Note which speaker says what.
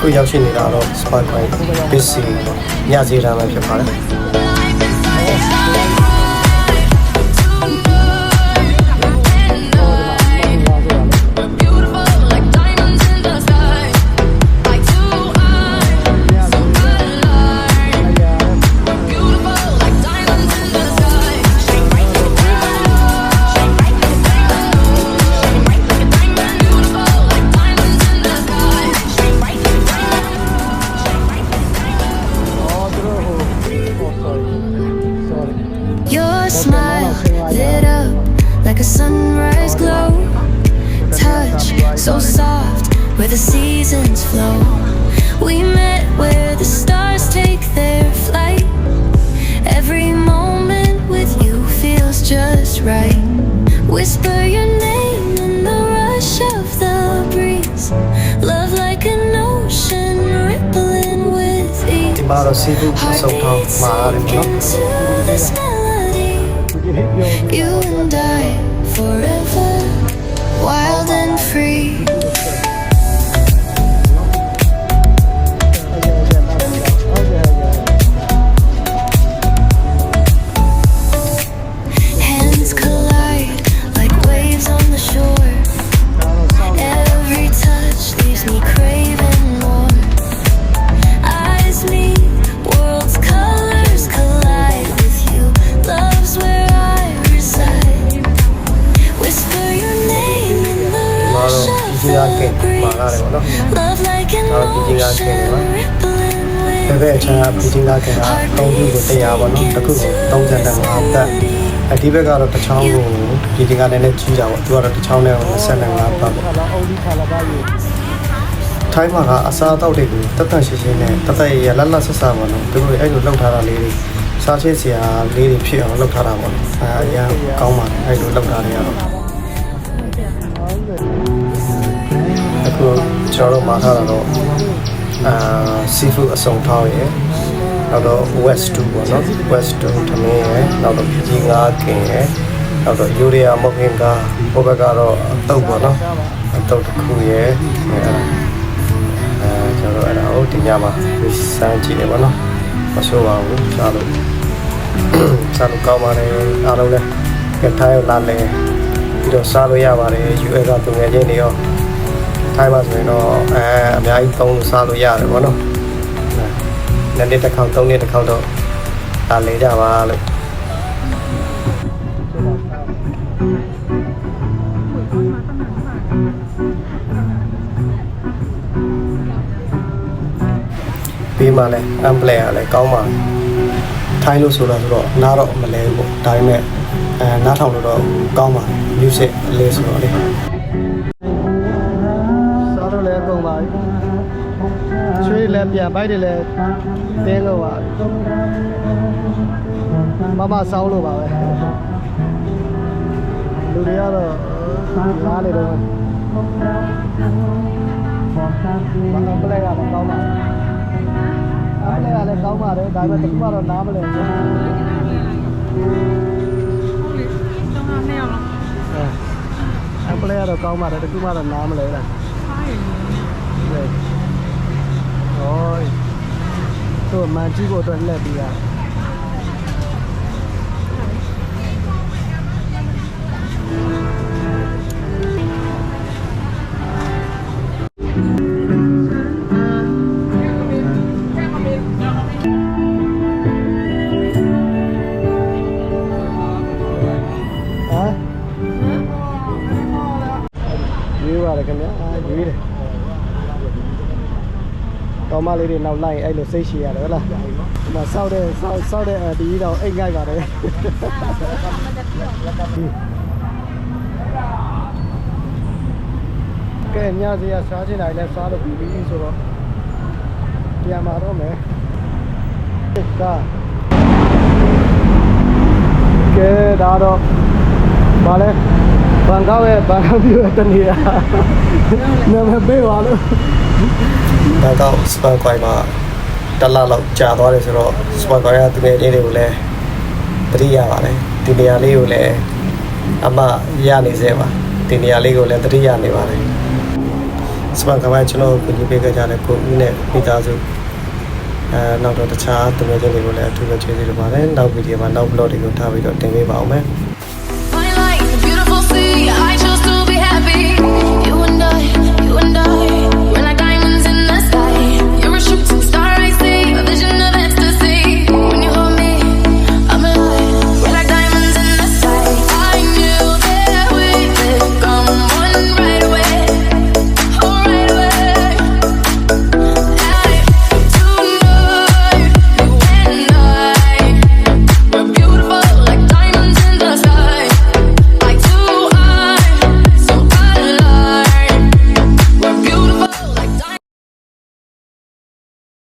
Speaker 1: ခုရောက်ရှိနေတာတော့ Spark Point BC ညစီရမ်းပဲဖြစ်ပါတယ်
Speaker 2: smile lit up like a sunrise glow. Touch so soft where the seasons flow. We met where the stars take their flight. Every moment with you feels just right. Whisper your name in the rush of the breeze. Love like an ocean rippling with ease. Sinking to the you and I breeze. Love like an ocean rippling
Speaker 1: ဘယ်
Speaker 2: with
Speaker 1: ဘက်အချမ်းကပြည်ချင်းကားခင်တာအသုံးပြုကိုတရားပါနော်တစ်ခုကို35တက်အဒီဘက်ကတော့တစ်ချောင်းကိုပြည်ချင်းကားနဲ့လည်းကြီးတာပေါ့သူကတော့တစ်ချောင်းနဲ့25ပတ်ပေါ့ထိုင်းမှာကအစားအသောက်တွေကိုတက်တက်ရှင်းရှင်းနဲ့တက်တက်ရရလတ်လတ်ဆက်ဆက်ပါနော်သူတို့အဲ့လိုလောက်ထားတာလေးတွေစားချစ်စရာလေးတွေဖြစ်အောင်လောက်ထားတာပေါ့အဲအရင်ကောင်းပါတယ်အဲ့လိုလောက်ထားတယ်ကတော့ အခုကျွန်တော်တို့မှာထားတာတော့အာ seafood အစုံထောင်းရယ်နောက်တော့ west 2ပေါ့နော် west 2ထမင်းရယ်နောက်တော့ကြီးငါးကင်ရယ်နောက်တော့ urea မုတ်ခင်ကားဟိုဘက်ကတော့အတုပ်ပေါ့နော်အတုပ်တစ်ခုရယ်အဲ့ဒါအဲကျွန်တော်တို့အဲ့ဒါကိုဒီညမှာစမ်းကြည့်တယ်ပေါ့နော်မဆိုးပါဘူးစားလို့စားလို့ကောင်းပါတယ်အားလုံးလည်းကထိုင်းလာလဲပြီးတော့စားလို့ရပါတယ် US ကသူငယ်ချင်းတွေရော ထိုင်းမှာဆိုရင်တော့အဲအများကြီးသုံးလို့စားလို့ရတယ်ပေါ့နော်နှစ်နှစ်တစ်ခေါက်သုံးနှစ်တစ်ခေါက်တော့လာလေကြပါလို့ပြီးမှလည်း ampler ကလည်းကောင်းပါထိုင်းလို့ဆိုတာဆိုတော့နားတော့မလဲဘူးပေါ့ဒါပေမဲ့အဲနားထောင်လို့တော့ကောင်းပါ music အလေးဆိုတော့လေ ချွေးလည်းပြန်ပိုက်တယ်လည်းတင်းလို့ပါမမစောင်းလို့ပါပဲလူတွေကတော့နားနေတော့ဘာပလဲရမကောင်းပါဘူးအားလည်းအားလည်းကောင်းပါတယ်ဒါပေမဲ့တခုမှတော့နားမလဲဘူးအပလဲရတော့ကောင်းပါတယ်တခုမှတော့နားမလဲလားဟုတ် ဟိုးသူ့မန်ကြီးကိုအတွက်လှည့်ပြီးတာ တော်မလေးတွေနောက်လိုက်ရင်အဲ့လိုစိတ်ရှည်ရတယ်ဟုတ်လားဒီမှာစောက်တဲ့စောက်စောက်တဲ့ဒီတော့အိတ်ငိုက်ပါတယ်ကဲညစီရစားချင်တိုင်းလဲစားလို့ပြီးပြီဆိုတော့ပြန်มาတော့မယ်ကကဲဒါတော့ဗာလဲ ဘန်ကောက်ရဲ့ဘန်ကောက်ပြည်ရဲ့တနေရာနာမည်ပေးပါလို့ဘန်ကောက်စပန်ကွိုင်မှာတစ်လလောက်ကြာသွားတယ်ဆိုတော့စပန်ကွိုင်ကသူငယ်လေးတွေကိုလည်းတတိရပါတယ်ဒီနေရာလေးကိုလည်းအမရနေစေပါဒီနေရာလေးကိုလည်းတတိရနေပါတယ်စပန်ကပိုင်းကျွန်တော်ကိုကြည့်ပေးခဲ့ကြတဲ့ကိုဦးနဲ့မိသားစုအဲနောက်တော့တခြားသူငယ်ချင်းတွေကိုလည်းအထူးပဲကျေးဇူးတင်ပါတယ်နောက်ဗီဒီယိုမှာနောက် blog တွေကိုထားပြီးတော့တင်ပေးပါအောင်မယ်